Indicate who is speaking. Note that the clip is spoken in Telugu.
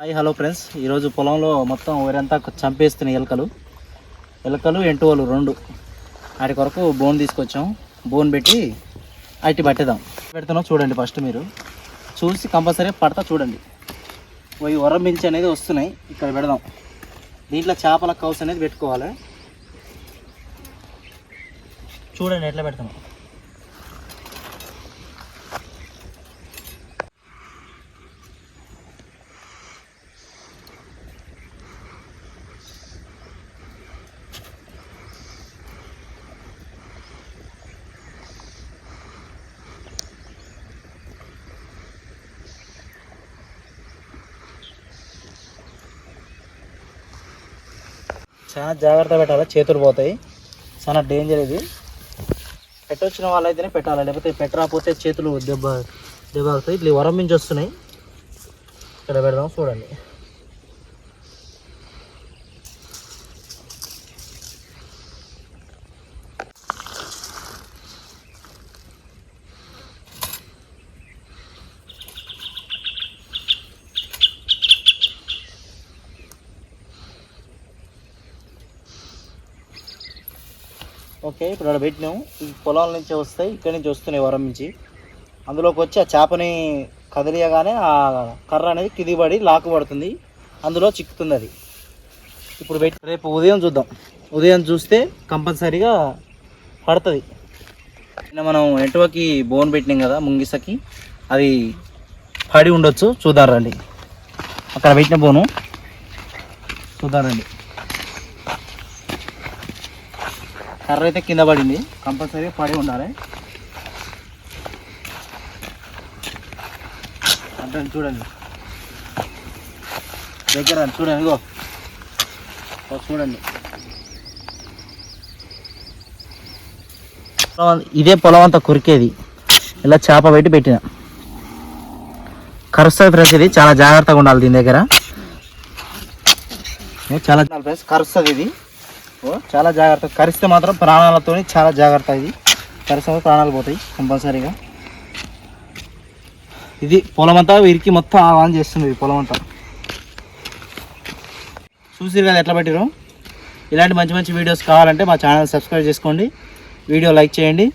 Speaker 1: Hi hello friends. ఈరోజు పొలంలో మొత్తం ఊరంతా చంపేస్తున్నాయి ఎలకలు. ఎలకలు ఎంటువలు రెండు. వాటి కొరకు బోన్ తీసుకొచ్చాం. బోన్ పెట్టి అట్టి పట్టేద్దాం. పెడుతున్నాం చూడండి ఫస్ట్ మీరు. చూసి కంపల్సరీ పడతా చూడండి. పోయి వరం మించి అనేది వస్తున్నాయి. ఇక్కడ పెడదాం. దీంట్లో చేపల కౌస్ అనేది పెట్టుకోవాలి. చూడండి ఎట్లా పెడుతున్నాం చాలా జాగ్రత్త పెట్టాలి చేతులు పోతాయి. చాలా డేంజర్ ఇది. పెట్టొచ్చిన వాళ్ళైతేనే పెట్టాలి లేకపోతే పెట్టరాపోతే చేతులు దెబ్బ దెబ్బ అవుతాయి ఇట్లా వరం నుంచి వస్తున్నాయి. ఇక్కడ పెడదాం చూడండి. ఓకే ఇప్పుడు అక్కడ పెట్టినాం. ఈ పొలాల నుంచి వస్తాయి ఇక్కడి నుంచి వస్తున్నాయి వరం నుంచి. అందులోకి వచ్చి ఆ చేపని కదిలియగానే ఆ కర్ర అనేది కింది పడి లాకు పడుతుంది. అందులో చిక్కుతుంది అది. ఇప్పుడు పెట్టి రేపు ఉదయం చూద్దాం. ఉదయం చూస్తే కంపల్సరీగా పడుతుంది. నిన్న మనం ఎంటువకి బోన్ పెట్టినాం కదా ముంగిసకి. అది పడి ఉండొచ్చు. చూద్దాం రండి. అక్కడ పెట్టిన బోను. చూద్దాం రండి. కర్ర అయితే కింద పడింది. కంపల్సరీ పడి ఉండాలి. అంటే చూడండి. దగ్గర చూడండి ఇగో. చూడండి. ఇదే పొలం అంతా కొరికేది. ఇలా చేప పెట్టి పెట్టిన. కరుస్తుంది ఫ్రెండ్స్ ఇది. చాలా జాగ్రత్తగా ఉండాలి దీని దగ్గర. చాలా ఫ్రెండ్స్ కరుస్తుంది ఇది. చాలా జాగ్రత్త. కరిస్తే మాత్రం ప్రాణాలతో చాలా జాగ్రత్త ఇది. కరిస్తే ప్రాణాలు పోతాయి కంపల్సరీగా. ఇది పొలం అంతా ఇరికి మొత్తం ఆన్ చేస్తుంది ఇది పొలం అంతా చూసిరు కదా ఎట్లా పెట్టిరు ఇలాంటి మంచి మంచి వీడియోస్ కావాలంటే మా ఛానల్ సబ్స్క్రైబ్ చేసుకోండి. వీడియో లైక్ చేయండి.